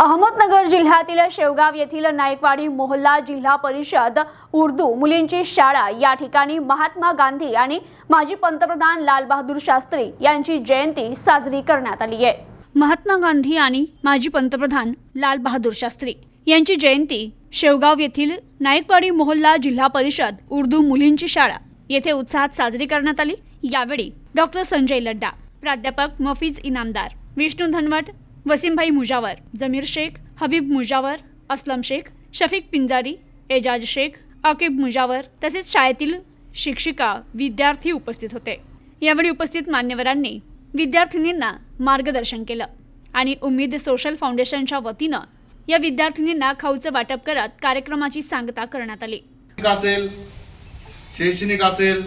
अहमदनगर जिल्ह्यातील शेवगाव येथील नायकवाडी मोहल्ला जिल्हा परिषद उर्दू मुलींची शाळा या ठिकाणी महात्मा गांधी आणि माजी पंतप्रधान लालबहादूर शास्त्री यांची जयंती साजरी करण्यात आली आहे. महात्मा गांधी आणि माजी पंतप्रधान लालबहादूर शास्त्री यांची जयंती शेवगाव येथील नायकवाडी मोहल्ला जिल्हा परिषद उर्दू मुलींची शाळा येथे उत्साहात साजरी करण्यात आली. यावेळी डॉक्टर संजय लड्डा प्राध्यापक मफीज इनामदार विष्णू धनवट वसीमभाई मुजावर जमीर शेख हबीब मुजावर असलम शेख शफीक पिंजारी एजाज शेख अकिब मुजावर तसेच शाळेतील शिक्षिका विद्यार्थी उपस्थित होते. यावेळी उपस्थित मान्यवरांनी विद्यार्थिनींना मार्गदर्शन केलं आणि उम्मीद सोशल फाउंडेशनच्या वतीनं या विद्यार्थिनींना खाऊचं वाटप करत कार्यक्रमाची सांगता करण्यात आली. असेल शैक्षणिक असेल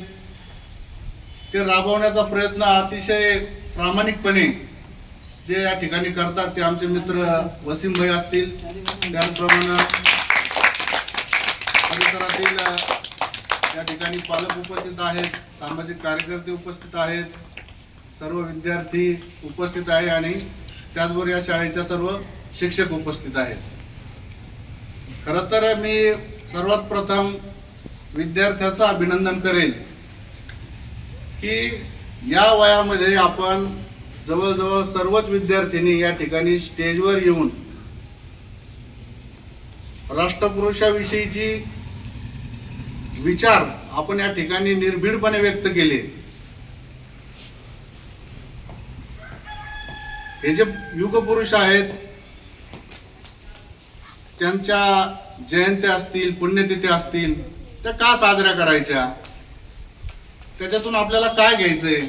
ते राबवण्याचा प्रयत्न अतिशय प्रामाणिकपणे जे या ठिकाणी करतात ते आमचे मित्र वसीम भाई असतील. त्याचप्रमाणे परिसरातील या ठिकाणी पालक उपस्थित आहेत सामाजिक कार्यकर्ते उपस्थित आहेत सर्व विद्यार्थी उपस्थित आहे आणि त्याचबरोबर या शाळेच्या सर्व शिक्षक उपस्थित आहेत. खरं तर मी सर्वात प्रथम विद्यार्थ्याचं अभिनंदन करेन की या वयामध्ये आपण जवळजवळ सर्वच विद्यार्थ्यांनी या ठिकाणी स्टेजवर येऊन राष्ट्रपुरुषाविषयीची विचार आपण या ठिकाणी निर्भीडपणे व्यक्त केले. हे जे युगपुरुष आहेत त्यांच्या जयंत्या असतील पुण्यतिथी असतील त्या का साजऱ्या करायच्या? त्याच्यातून आपल्याला काय घ्यायचंय?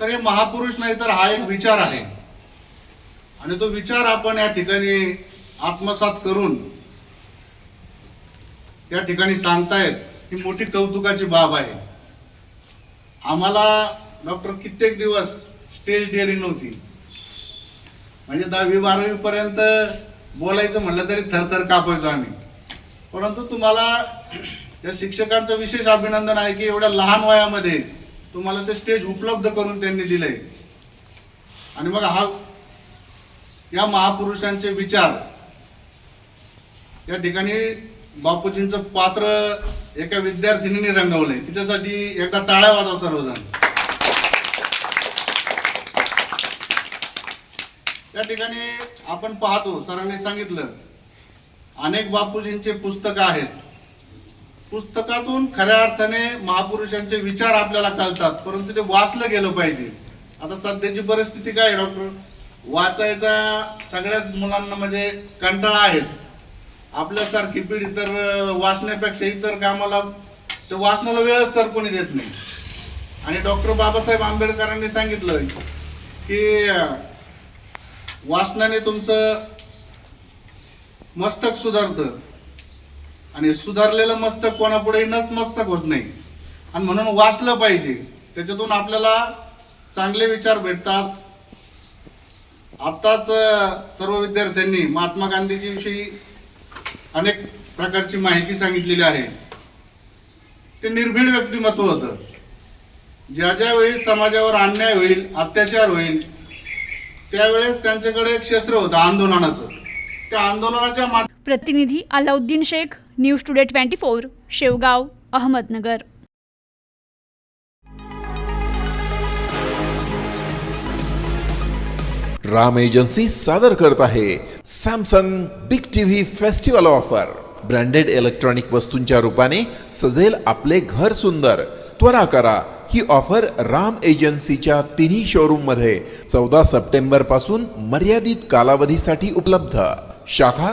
तर हे महापुरुष नाही तर हा एक विचार आहे. आणि तो विचार आपण या ठिकाणी आत्मसात करून या ठिकाणी सांगतायत ही मोठी कौतुकाची बाब आहे. आम्हाला डॉक्टर कित्येक दिवस स्टेज डेअरिंग नव्हती. म्हणजे दहावी बारावी पर्यंत बोलायचं म्हटलं तरी थरथर कापायचो आम्ही. परंतु तुम्हाला या शिक्षकांचं विशेष अभिनंदन आहे की एवढ्या लहान वयामध्ये तुम्हाला ते स्टेज उपलब्ध करून त्यांनी दिलंय. आणि मग हा या महापुरुषांचे विचार या ठिकाणी बापूजींचं पात्र एका विद्यार्थिनीने रंगवलंय. तिच्यासाठी एका टाळ्या वाजव सर्वजण. या ठिकाणी आपण पाहतो सरांनी सांगितलं अनेक बापूजींचे पुस्तकं आहेत. पुस्तकातून खऱ्या अर्थाने महापुरुषांचे विचार आपल्याला कळतात परंतु ते वाचलं गेलं पाहिजे. आता सध्याची परिस्थिती काय आहे, डॉक्टर? वाचायचा सगळ्याच मुलांना म्हणजे कंटाळा आहेच. आपल्यासारखी पिढी तर वाचण्यापेक्षा इतर कामाला ते वाचनाला वेळच तर कोणी देत नाही. आणि डॉक्टर बाबासाहेब आंबेडकरांनी सांगितलं की वाचनाने तुमचं मस्तक सुधारतं. आणि सुधारलेलं मस्तक कोणापुढे नतमस्तक होत नाही. आणि म्हणून वाचलं पाहिजे. त्याच्यातून आपल्याला चांगले विचार भेटतात. आत्ताच सर्व विद्यार्थ्यांनी महात्मा गांधीजीविषयी अनेक प्रकारची माहिती सांगितलेली आहे. ते निर्भीड व्यक्तिमत्व होतं. ज्या ज्या वेळी समाजावर अन्याय होईल अत्याचार होईल त्यावेळेस त्यांच्याकडे एक शस्त्र होतं आंदोलनाचं. त्या आंदोलनाच्या माध्यमातून प्रतिनिधी Alauddin Shaikh news today twenty four Shevgaon Ahmednagar. Ram agency सादर करत आहे Samsung big TV festival offer. Branded electronic वस्तूंच्या रूपाने सजेल आपले घर सुंदर. त्वरा करा ही ऑफर राम एजन्सीच्या तिन्ही शोरूममध्ये चौदा सप्टेंबरपासून मर्यादित कालावधीसाठी उपलब्ध. शाखा